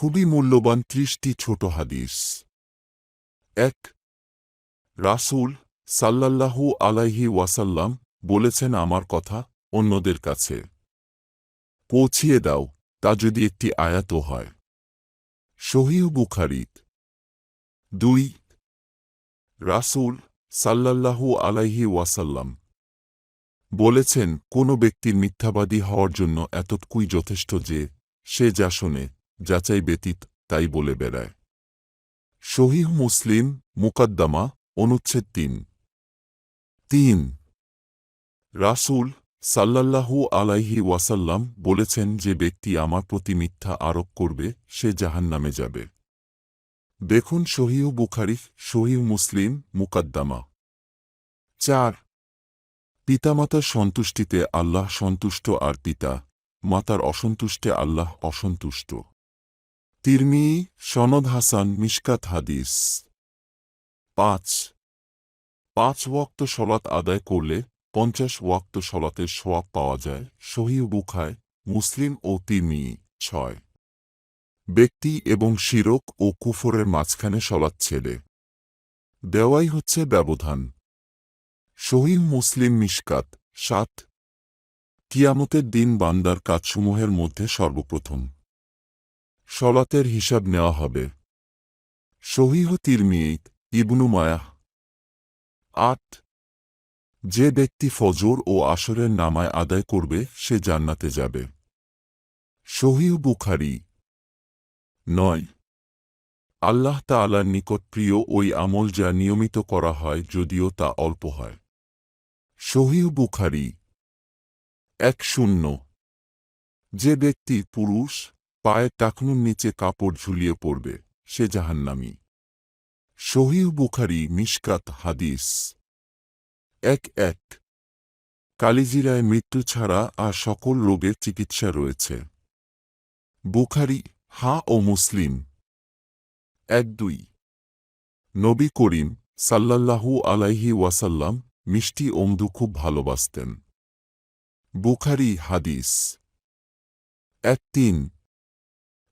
খুবই মূল্যবান ত্রিশটি ছোট হাদিস। এক, রাসূল সাল্লাল্লাহু আলাইহি ওয়াসাল্লাম বলেছেন আমার কথা অন্যদের কাছে। পৌঁছিয়ে দাও, তা যদি একটি আয়াতও হয়। শহীহ বুখারিত দুই, রাসূল সাল্লাল্লাহু আলাইহি ওয়াসাল্লাম বলেছেন, কোনো ব্যক্তির মিথ্যাবাদী হওয়ার জন্য এতটুকুই যথেষ্ট যে, সে যা শোনে যাচাই ব্যতীত তাই বলে বেড়ায়। শহীহ মুসলিম, মুকদ্দমা, অনুচ্ছেদ তিন। তিন। রাসূল সাল্লাল্লাহু আলাইহি ওয়াসাল্লাম বলেছেন যে ব্যক্তি আমার প্রতি মিথ্যা আরোপ করবে, সে জাহান্নামে যাবে। দেখুন শহীহ বুখারিফ শহীহ মুসলিম, মুকদ্দমা। চার। পিতামাতার সন্তুষ্টিতে আল্লাহ সন্তুষ্ট আর পিতা, মাতার অসন্তুষ্টে আল্লাহ অসন্তুষ্ট। তিরমি সনদ হাসান মিশকাত হাদিস। পাঁচ। পাঁচ ওয়াক্ত সলাত আদায় করলে পঞ্চাশ ওয়াক্ত সলাতের সোয়াব পাওয়া যায় সহিহ বুখায় মুসলিম ও তিরমি। ছয়। ব্যক্তি এবং শিরক ও কুফরের মাঝখানে সলাৎ ছেড়ে দেওয়াই হচ্ছে ব্যবধান। শহীদ মুসলিম মিশকাত, সাত। কিয়ামতের দিন বান্দার কাজসমূহের মধ্যে সর্বপ্রথম। সলাতের হিসাব নেওয়া হবে। সহিহ তিরমিত ইবনু মায়াহ। আট। যে ব্যক্তি ফজর ও আসরের নামায় আদায় করবে, সে জান্নাতে যাবে। শহীহ বুখারি। নয়। আল্লাহ তাআলার নিকট প্রিয় ওই আমল যা নিয়মিত করা হয়, যদিও তা অল্প হয়। শহীহ বুখারি। এক শূন্য। যে ব্যক্তি পুরুষ পায়ের টাকনুর নিচে কাপড় ঝুলিয়ে পড়বে, সে জাহান্নামী। শহীহ বুখারি মিশকাত হাদিস। এক এক। কালিজিরায় মৃত্যু ছাড়া আর সকল রোগের চিকিৎসা রয়েছে। বুখারি, হা ও মুসলিম। এক দুই। নবী করিম সাল্লাল্লাহু আলাইহি ওয়াসাল্লাম মিষ্টি অমদু খুব ভালোবাসতেন। বুখারি হাদিস। এক তিন।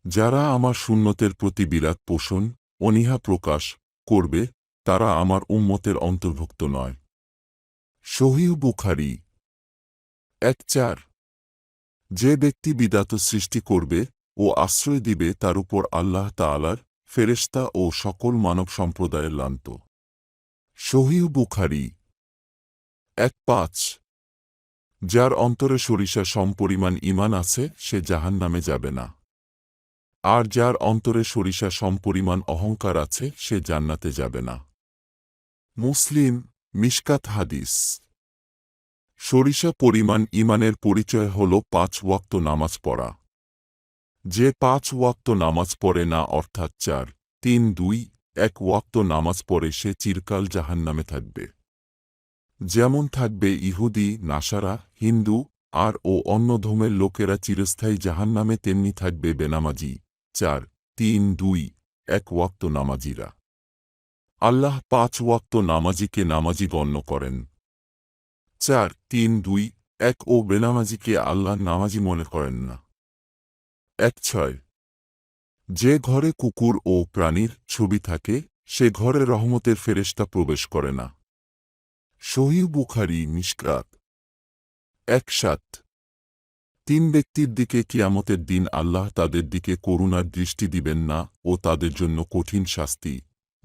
যারা আমার শূন্যতের প্রতি বিরাট পোষণ অনীহা প্রকাশ করবে, তারা আমার উম্মতের অন্তর্ভুক্ত নয়। শহীহ বুখারি, এক চার। যে ব্যক্তি বিদাত সৃষ্টি করবে ও আশ্রয় দিবে, তার উপর আল্লাহ তাআলার ফেরেশতা ও সকল মানব সম্প্রদায়ের লান্ত। শহীহ বুখারি, এক পাঁচ। যার অন্তরে সরিষা সমপরিমাণ ইমান আছে, সে জাহান নামে যাবে না। আর যার অন্তরে সরিষা সমপরিমাণ অহংকার আছে, সে জান্নাতে যাবে না। মুসলিম, মিশকাত হাদিস। সরিষা পরিমাণ ইমানের পরিচয় হল পাঁচ ওয়াক্ত নামাজ পড়া। যে পাঁচ ওয়াক্ত নামাজ পড়ে না, অর্থাৎ চার, তিন, দুই, এক ওয়াক্ত নামাজ পড়ে সে চিরকাল জাহান্নামে থাকবে। যেমন থাকবে ইহুদি, নাসারা, হিন্দু, আর ও অন্য ধর্মের লোকেরা চিরস্থায়ী জাহান্নামে, তেমনি থাকবে বেনামাজি। চার, তিন, দুই, এক ওয়াক্ত নামাজিরা। আল্লাহ পাঁচ ওয়াক্ত নামাজিকে নামাজি গণ্য করেন। চার, তিন, দুই, এক ও বেনামাজিকে আল্লাহ নামাজি মনে করেন না। এক, ছয়, যে ঘরে কুকুর ও প্রাণীর ছবি থাকে, সে ঘরে রহমতের ফেরেস্তা প্রবেশ করে না। শহীদ বুখারি নিষ্ক্রাত এক, সাত তিন ব্যক্তির দিকে কিয়ামতের দিন আল্লাহ তাদের দিকে করুণার দৃষ্টি দিবেন না ও তাদের জন্য কঠিন শাস্তি।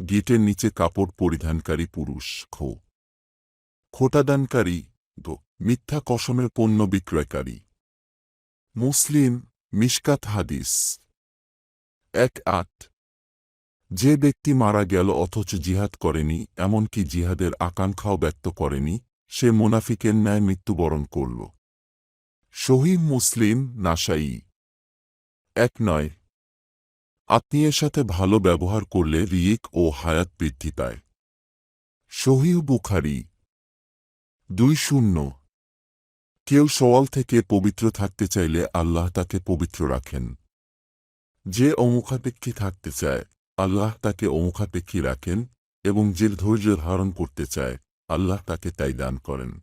গেটের নিচে কাপড় পরিধানকারী পুরুষ, খো। খোটাদানকারী, দো। মিথ্যা কসমের পণ্য বিক্রয়কারী। মুসলিম, মিশকাত হাদিস। এক আট। যে ব্যক্তি মারা গেল অথচ জিহাদ করেনি, এমনকি জিহাদের আকাঙ্ক্ষাও ব্যক্ত করেনি, সে মোনাফিকের ন্যায় মৃত্যুবরণ করল। শহীদ মুসলিম নাসাই এক নয়। আত্মীয়ের সাথে ভালো ব্যবহার করলে রিয়েক ও হায়াত বৃদ্ধি পায়। শহীদ বুখারি। দুই শূন্য। কেউ সওয়াল থেকে পবিত্র থাকতে চাইলে আল্লাহ তাকে পবিত্র রাখেন। যে অমুখাপেক্ষী থাকতে চায়, আল্লাহ তাকে অমুখাপেক্ষী রাখেন এবং যে ধৈর্য ধারণ করতে চায়, আল্লাহ তাকে তাই দান করেন।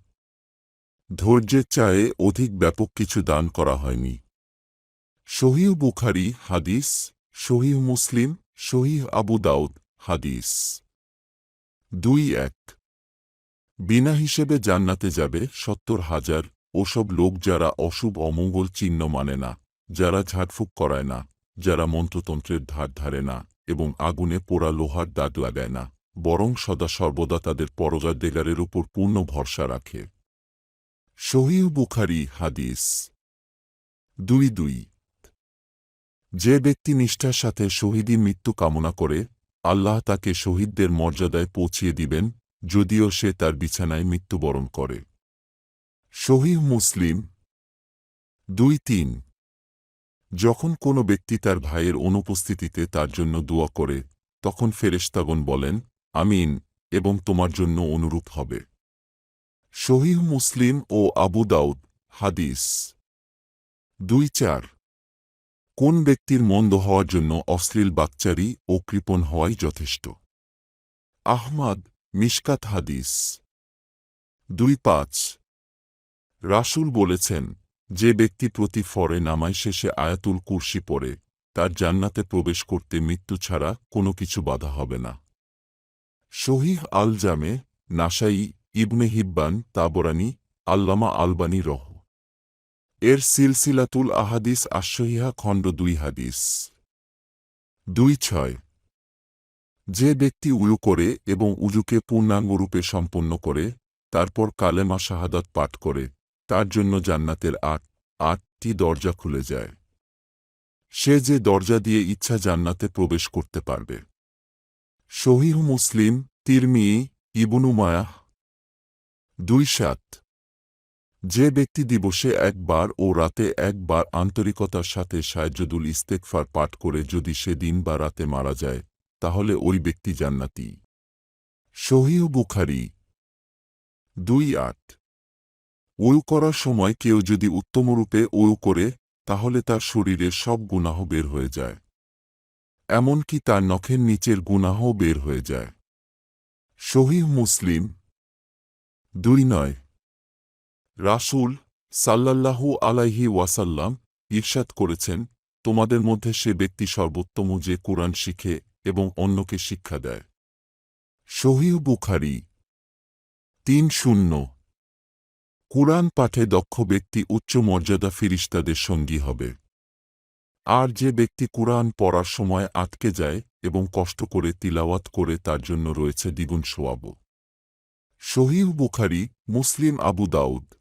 ধৈর্যের চায়ে অধিক ব্যাপক কিছু দান করা হয়নি। শহীদ বুখারি হাদিস শহীহ মুসলিম শহীহ আবু দাউদ হাদিস। দুই এক। বিনা হিসেবে জান্নাতে যাবে সত্তর হাজার ওসব লোক যারা অশুভ অমঙ্গল চিহ্ন মানে না, যারা ঝাড়ফুঁক করায় না, যারা মন্ত্রতন্ত্রের ধার ধারে না এবং আগুনে পোড়া লোহার দাগ লাগায় না, বরং সদা সর্বদা তাদের পরজাদেগারের উপর পূর্ণ ভরসা রাখে। শহীহ বুখারি হাদিস। দুই দুই। যে ব্যক্তি নিষ্ঠার সাথে শহীদী মৃত্যু কামনা করে, আল্লাহ তাকে শহীদদের মর্যাদায় পৌঁছিয়ে দিবেন, যদিও সে তার বিছানায় মৃত্যুবরণ করে। শহীহ মুসলিম। দুই তিন। যখন কোনো ব্যক্তি তার ভাইয়ের অনুপস্থিতিতে তার জন্য দোয়া করে, তখন ফেরেশতাগণ বলেন, আমিন, এবং তোমার জন্য অনুরূপ হবে। শহীহ মুসলিম ও আবু দাউদ, হাদিস। দুই চার, কোন ব্যক্তির মন্দ হওয়ার জন্য অশ্লীল বাকচারি ও কৃপণ হওয়াই যথেষ্ট? আহমাদ, মিশকাত হাদিস। দুই পাঁচ, রাসূল বলেছেন, যে ব্যক্তি প্রতি ফরে নামায় শেষে আয়াতুল কুরসি পড়ে, তার জান্নাতে প্রবেশ করতে মৃত্যু ছাড়া কোনো কিছু বাধা হবে না। শহীহ আল জামে নাসাই ইবনে হিব্বান, তাবরানি, আল্লামা আলবানী রহ। এর সিলসিলাতুল আহাদিস আশহিহা খণ্ড দুই হাদিস। দুই ছয়। যে ব্যক্তি উয়ু করে এবং উজুকে পূর্ণাঙ্গরূপে সম্পন্ন করে, তারপর কালেমা শাহাদাত পাঠ করে, তার জন্য জান্নাতের আট, আটটি দরজা খুলে যায়। সে যে দরজা দিয়ে ইচ্ছা জান্নাতে প্রবেশ করতে পারবে। শহীহ মুসলিম তিরমি ইবনু মায়াহ দুই সাত। যে ব্যক্তি দিবসে একবার ও রাতে একবার আন্তরিকতার সাথে সায়জদুল ইস্তেকফার পাঠ করে যদি সে দিন বা রাতে মারা যায়, তাহলে ওই ব্যক্তি জান্নাতি। শহীহ বুখারি। দুই আট। উয়ু করার সময় কেউ যদি উত্তমরূপে উয়ু করে, তাহলে তার শরীরের সব গুনাহ বের হয়ে যায়। এমনকি তার নখের নিচের গুনাহও বের হয়ে যায়। শহীহ মুসলিম। দুই নয়। রাসূল সাল্লাল্লাহু আলাইহি ওয়াসাল্লাম ঈর্ষাদ করেছেন, তোমাদের মধ্যে সে ব্যক্তি সর্বোত্তম যে কোরআন শিখে এবং অন্যকে শিক্ষা দেয়। শহীহ বুখারি তিন শূন্য। কুরআন পাঠে দক্ষ ব্যক্তি উচ্চ মর্যাদা ফিরিস্তাদের সঙ্গী হবে। আর যে ব্যক্তি কুরআন পড়ার সময় আটকে যায় এবং কষ্ট করে তিলাওয়াত করে তার জন্য রয়েছে দ্বিগুণ সোয়াব শহীহ বুখারি মুসলিম আবু দাউদ।